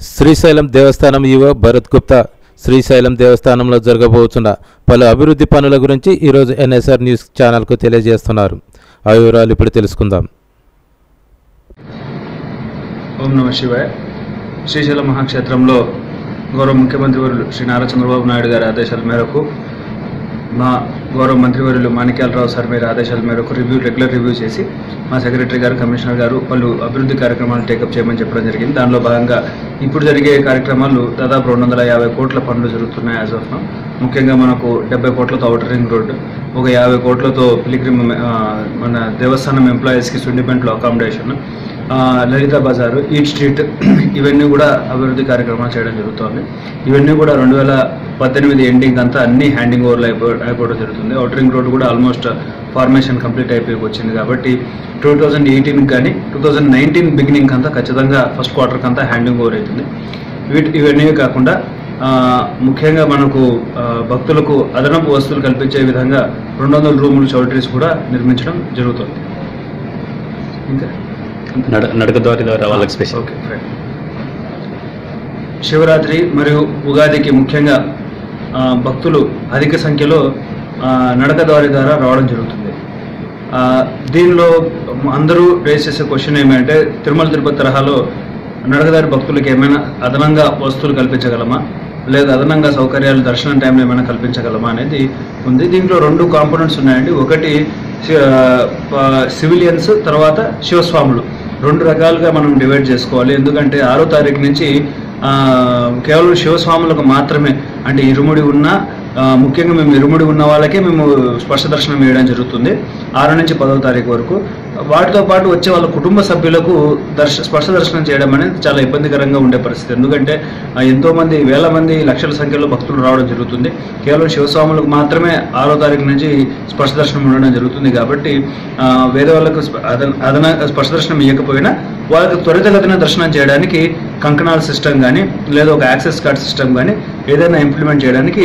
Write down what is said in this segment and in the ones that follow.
శ్రీశైలం దేవస్థానం EO Bharat Gupta Srisailam దేవస్థానంలో జరగబోతున్న పలు అభివృద్ధి పనుల గురించి ఈరోజు ఎన్ఎస్ఆర్ న్యూస్ ఛానల్కు తెలియజేస్తున్నారు. ఆ వివరాలు ఇప్పుడు తెలుసుకుందాం. ఓం నమ శివాయ. శ్రీశైలం మహాక్షేత్రంలో గౌరవ ముఖ్యమంత్రి వర్యులు శ్రీ నారా చంద్రబాబు నాయుడు గారి ఆదేశాల మేరకు మా గౌరవ మంత్రివర్యులు మాణిక్యాలరావు సార్ మీరు ఆదేశాల మేరకు రివ్యూ రెగ్యులర్ రివ్యూ చేసి మా సెక్రటరీ గారు కమిషనర్ గారు పలు అభివృద్ధి కార్యక్రమాలు టేకప్ చేయమని చెప్పడం జరిగింది. దానిలో భాగంగా ఇప్పుడు జరిగే కార్యక్రమాలు దాదాపు రెండు వందల యాభై కోట్ల పనులు జరుగుతున్నాయి యాజ్ ఆఫ్ ముఖ్యంగా మనకు డెబ్బై కోట్లతో అవుటర్ రింగ్ రోడ్డు ఒక యాభై కోట్లతో పిలిగ్రిమ్ మన దేవస్థానం ఎంప్లాయీస్కి సుండిమెంట్లో అకామిడేషన్ లలిత బజారు ఈట్ స్ట్రీట్ ఇవన్నీ కూడా అభివృద్ధి కార్యక్రమాలు చేయడం జరుగుతోంది. ఇవన్నీ కూడా రెండు వేల పద్దెనిమిది ఎండింగ్ అంతా అన్ని హ్యాండింగ్ ఓవర్లు అయిపో అయిపోవడం జరుగుతుంది. అవుటరింగ్ రోడ్ కూడా ఆల్మోస్ట్ ఫార్మేషన్ కంప్లీట్ అయిపోయి వచ్చింది కాబట్టి టూ థౌజండ్ ఎయిటీన్కి కానీ టూ థౌజండ్ నైన్టీన్ బిగినింగ్ అంతా ఖచ్చితంగా ఫస్ట్ క్వార్టర్కి అంతా హ్యాండింగ్ ఓవర్ అవుతుంది వీటి ఇవన్నీ కాకుండా ముఖ్యంగా మనకు భక్తులకు అదనపు వస్తువులు కల్పించే విధంగా రెండు వందల రూములు చౌటరీస్ కూడా నిర్మించడం జరుగుతుంది. ఇంకా? నడక దారి ద్వారా వాళ్ళకి స్పెషల్ ఓకే శివరాత్రి మరియు ఉగాదికి ముఖ్యంగా భక్తులు అధిక సంఖ్యలో నడక దారి ద్వారా రావడం జరుగుతుంది. దీనిలో అందరూ రేస్ చేసే క్వశ్చన్ ఏమంటే తిరుమల తిరుపతి తరహాలో నడకదారి భక్తులకు ఏమైనా అదనంగా వస్తువులు కల్పించగలమా? లేదా అదనంగా సౌకర్యాలు దర్శనం టైంలో ఏమైనా కల్పించగలమా అనేది ఉంది. దీంట్లో రెండు కాంపోనెంట్స్ ఉన్నాయండి. ఒకటి సివిలియన్స్ తర్వాత శివస్వాములు. రెండు రకాలుగా మనం డివైడ్ చేసుకోవాలి. ఎందుకంటే ఆరో తారీఖు నుంచి కేవలం శివస్వాములకు మాత్రమే. అంటే ఇరుముడి ఉన్న ముఖ్యంగా మేము ఇరుముడి ఉన్న వాళ్ళకే మేము స్పర్శ దర్శనం వేయడం జరుగుతుంది. ఆరు నుంచి పదవ తారీఖు వరకు. వాటితో పాటు వచ్చే వాళ్ళ కుటుంబ సభ్యులకు దర్శ స్పర్శ దర్శనం చేయడం అనేది చాలా ఇబ్బందికరంగా ఉండే పరిస్థితి. ఎందుకంటే ఎంతోమంది వేల మంది లక్షల సంఖ్యలో భక్తులు రావడం జరుగుతుంది. కేవలం శివస్వాములకు మాత్రమే ఆరో తారీఖు నుంచి స్పర్శ దర్శనం ఉండడం జరుగుతుంది కాబట్టి వేరే వాళ్ళకు అదన అదన స్పర్శ దర్శనం ఇవ్వకపోయినా వాళ్ళకి త్వరితగతిన దర్శనం చేయడానికి కంకణాల సిస్టమ్ కానీ లేదా ఒక యాక్సెస్ కార్డ్ సిస్టమ్ కానీ ఏదైనా ఇంప్లిమెంట్ చేయడానికి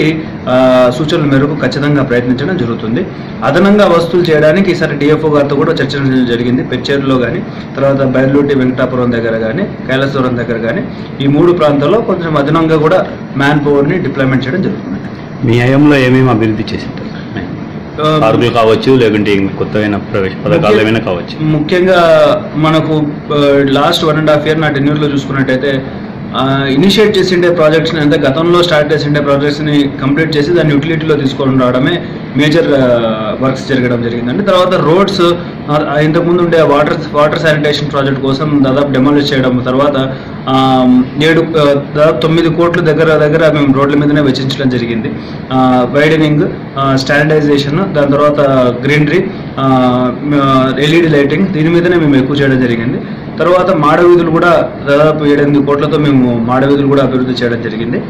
సూచనల మేరకు ఖచ్చితంగా ప్రయత్నించడం జరుగుతుంది. అదనంగా వస్తువులు చేయడానికి ఈసారి డిఎఫ్ఓ గారితో కూడా చర్చించడం జరిగింది. పెచ్చేరులో కానీ తర్వాత బయలుటి వెంకటాపురం దగ్గర కానీ కైలాసపురం దగ్గర కానీ ఈ మూడు ప్రాంతాల్లో కొంచెం అదనంగా కూడా మ్యాన్ పవర్ని డిప్లాయ్మెంట్ చేయడం జరుగుతుంది. మీ హయాంలో ఏమేమి అభివృద్ధి చేసింటారు పార్కులు కావచ్చు లేకుంటే కొత్తమైన ప్రవేశ పథకాలు ఏమైనా కావచ్చు? ముఖ్యంగా మనకు last one and half year నా టెన్యూర్లో చూసుకున్నట్టయితే ఇనిషియేట్ చేసిండే ప్రాజెక్ట్స్ని అంటే గతంలో స్టార్ట్ చేసిండే ప్రాజెక్ట్స్ని కంప్లీట్ చేసి దాన్ని యూటిలిటీలో తీసుకొని రావడమే మేజర్ వర్క్స్ జరగడం జరిగిందండి. తర్వాత రోడ్స్ ఇంతకుముందు ఉండే వాటర్ వాటర్ శానిటేషన్ ప్రాజెక్ట్ కోసం దాదాపు డెమాలిష్ చేయడం తర్వాత ఏడు దాదాపు తొమ్మిది కోట్ల దగ్గర దగ్గర మేము రోడ్ల మీదనే వెచ్చించడం జరిగింది. వైడనింగ్ స్టాండర్డైజేషన్ దాని తర్వాత గ్రీనరీ ఎల్ఈడి లైటింగ్ దీని మీదనే మేము ఎక్కువ చేయడం జరిగింది. తర్వాత మాడ వీధులు కూడా దాదాపు ఏడెనిమిది కోట్లతో మేము మాడ వీధులు కూడా అభివృద్ధి చేయడం జరిగింది.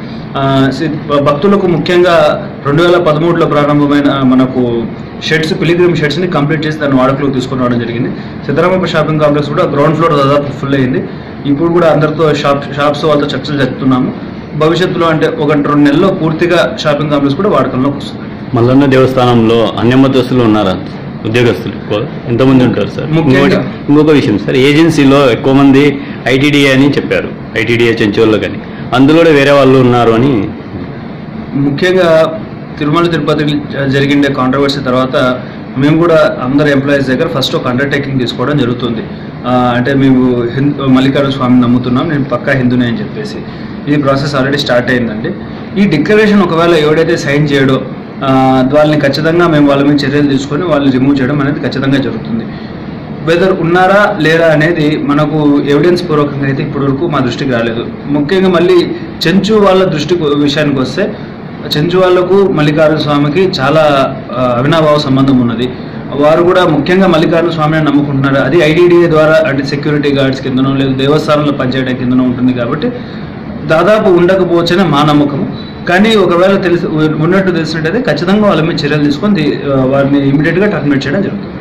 సి- భక్తులకు ముఖ్యంగా రెండు వేల పదమూడులో ప్రారంభమైన మనకు షెడ్స్ పిలిగ్రిమ్ షెడ్స్ని కంప్లీట్ చేసి దాన్ని వాడుకలోకి తీసుకుని రావడం జరిగింది. సిద్ధరామప్ప షాపింగ్ కాంప్లెక్స్ కూడా గ్రౌండ్ ఫ్లోర్ దాదాపు ఫుల్ అయింది. ఇప్పుడు కూడా అందరితో షాప్ షాప్స్ వాళ్ళతో చర్చలు జరుపుతున్నాము. భవిష్యత్తులో అంటే ఒక రెండు నెలల్లో పూర్తిగా షాపింగ్ కాంప్లెక్స్ కూడా వాడకంలోకి వస్తుంది. మల్లన్న దేవస్థానంలో అన్యమతస్తులు ఉన్నారా? ఉద్యోగస్తులు ఎక్కువ. ఎంతమంది ఉంటారు సార్. ఇంకోటి ఇంకొక విషయం సార్. ఏజెన్సీలో ఎక్కువ మంది ఐటీడీఏ అని చెప్పారు. ఐటీడీఏ చెంచోళ్ళు కానీ. అందులో కూడా వేరే వాళ్ళు ఉన్నారు అని. ముఖ్యంగా తిరుమల తిరుపతికి జరిగిండే కాంట్రవర్సీ తర్వాత మేము కూడా అందరు ఎంప్లాయీస్ దగ్గర ఫస్ట్ ఒక అండర్టేకింగ్ తీసుకోవడం జరుగుతుంది. అంటే మేము హిందూ మల్లికార్జున స్వామిని నమ్ముతున్నాం. నేను పక్కా హిందూనే అని చెప్పేసి. ఈ ప్రాసెస్ ఆల్రెడీ స్టార్ట్ అయిందండి. ఈ డిక్లరేషన్ ఒకవేళ ఎవడైతే సైన్ చేయడో వాళ్ళని ఖచ్చితంగా మేము వాళ్ళ మీద చర్యలు తీసుకొని వాళ్ళని రిమూవ్ చేయడం అనేది ఖచ్చితంగా జరుగుతుంది. వెదర్ ఉన్నారా లేరా అనేది మనకు ఎవిడెన్స్ పూర్వకంగా అయితే ఇప్పటివరకు మా దృష్టికి రాలేదు. ముఖ్యంగా మళ్ళీ చెంచు వాళ్ళ దృష్టి విషయానికి వస్తే చెంచు వాళ్ళకు మల్లికార్జున స్వామికి చాలా అవినాభావ సంబంధం ఉన్నది. వారు కూడా ముఖ్యంగా మల్లికార్జున స్వామిని నమ్ముకుంటున్నారు. అది ఐడిడిఏ ద్వారా అంటే సెక్యూరిటీ గార్డ్స్ కిందనో లేదు దేవస్థానంలో పనిచేయడం కిందనో ఉంటుంది కాబట్టి దాదాపు ఉండకపోవచ్చనే మా నమ్మకం కానీ ఒకవేళ తెలిసి ఉన్నట్టు తెలిసినట్టయితే ఖచ్చితంగా వాళ్ళ మీద చర్యలు తీసుకొని వారిని ఇమీడియట్గా టర్మినేట్ చేయడం జరుగుతుంది.